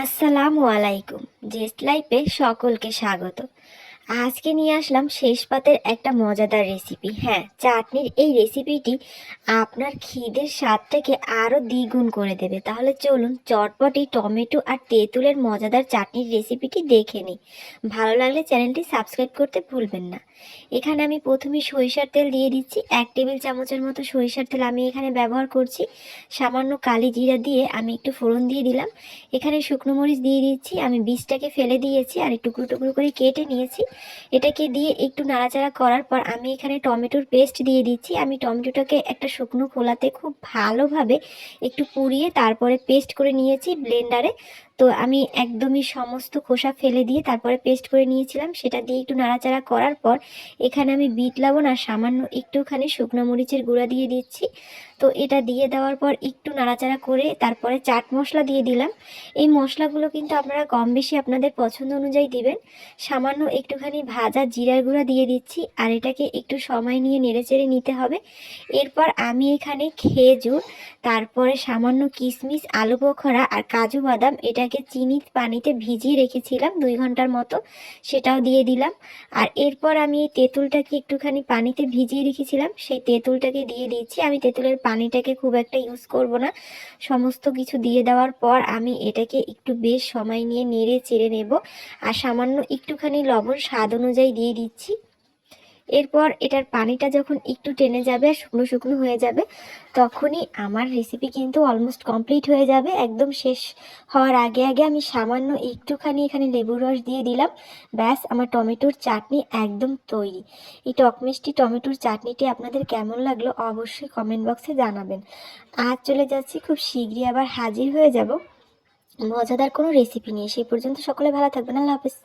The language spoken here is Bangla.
আসসালামু আলাইকুম। জেস্ট লাইফে সকলকে স্বাগত। আজকে নিয়ে আসলাম শেষ পাতের একটা মজাদার রেসিপি হ্যাঁ চাটনির এই রেসিপিটি আপনার খিদের স্বাদটাকে আরও দ্বিগুণ করে দেবে। তাহলে চলুন চটপটি, টমেটো আর তেঁতুলের মজাদার চাটনির রেসিপিটি দেখে নিই। ভালো লাগলে চ্যানেলটি সাবস্ক্রাইব করতে ভুলবেন না। এখানে আমি প্রথমে সরিষার তেল দিয়ে দিচ্ছি। এক টেবিল চামচের মতো সরিষার তেল আমি এখানে ব্যবহার করছি। সামান্য কালি জিরা দিয়ে আমি একটু ফোড়ন দিয়ে দিলাম। এখানে শুকনো মরিচ দিয়ে দিচ্ছি। আমি বীজটাকে ফেলে দিয়েছি আর টুকরো টুকরো করে কেটে নিয়েছি। এটাকে দিয়ে একটু নাড়াচাড়া করার পর আমি এখানে টমেটোর পেস্ট দিয়ে দিচ্ছি। আমি টমেটোটাকে একটা শুকনো খোলাতে খুব ভালোভাবে একটু পুড়িয়ে তারপরে পেস্ট করে নিয়েছি ব্লেন্ডারে। তো আমি একদমই সমস্ত খোসা ফেলে দিয়ে তারপরে পেস্ট করে নিয়েছিলাম। সেটা দিয়ে একটু নাড়াচাড়া করার পর এখানে আমি বিট, লবণ আর সামান্য একটুখানি শুকনো মরিচের গুঁড়া দিয়ে দিচ্ছি। তো এটা দিয়ে দেওয়ার পর একটু নাড়াচাড়া করে তারপরে চাট মশলা দিয়ে দিলাম। এই মশলাগুলো কিন্তু আপনারা কম বেশি আপনাদের পছন্দ অনুযায়ী দিবেন। সামান্য একটুখানি ভাজা জিরার গুঁড়া দিয়ে দিচ্ছি আর এটাকে একটু সময় নিয়ে নেড়েচেড়ে নিতে হবে। এরপর আমি এখানে খেজুর, তারপরে সামান্য কিশমিশ আলু বোখরা আর কাজু বাদাম এটাকে চিনি পানিতে ভিজিয়ে রেখেছিলাম দুই ঘণ্টার মতো, সেটাও দিয়ে দিলাম। আর এরপর আমি এই তেঁতুলটাকে একটুখানি পানিতে ভিজিয়ে রেখেছিলাম, সেই তেঁতুলটাকে দিয়ে দিচ্ছি আমি তেঁতুলের পানিটাকে খুব একটা ইউজ করব না। সমস্ত কিছু দিয়ে দেওয়ার পর আমি এটাকে একটু বেশ সময় নিয়ে নেড়ে চেড়ে নেব। আর সামান্য একটুখানি লবণ স্বাদ অনুযায়ী দিয়ে দিচ্ছি। এরপর এটার পানিটা যখন একটু টেনে যাবে আর শুকনো শুকনো হয়ে যাবে, তখনই আমার রেসিপি কিন্তু অলমোস্ট কমপ্লিট হয়ে যাবে। একদম শেষ হওয়ার আগে আগে আমি সামান্য একটুখানি এখানে লেবুর রস দিয়ে দিলাম। ব্যাস, আমার টমেটোর চাটনি একদম তৈরি। এই টক মিষ্টি টমেটোর চাটনিটি আপনাদের কেমন লাগল অবশ্যই কমেন্ট বক্সে জানাবেন। আজ চলে যাচ্ছি, খুব শীঘ্রই আবার হাজির হয়ে যাব। মজাদার কোনো রেসিপি নিয়ে। সেই পর্যন্ত সকলে ভালো থাকবেন। আল্লাহ হাফেজ।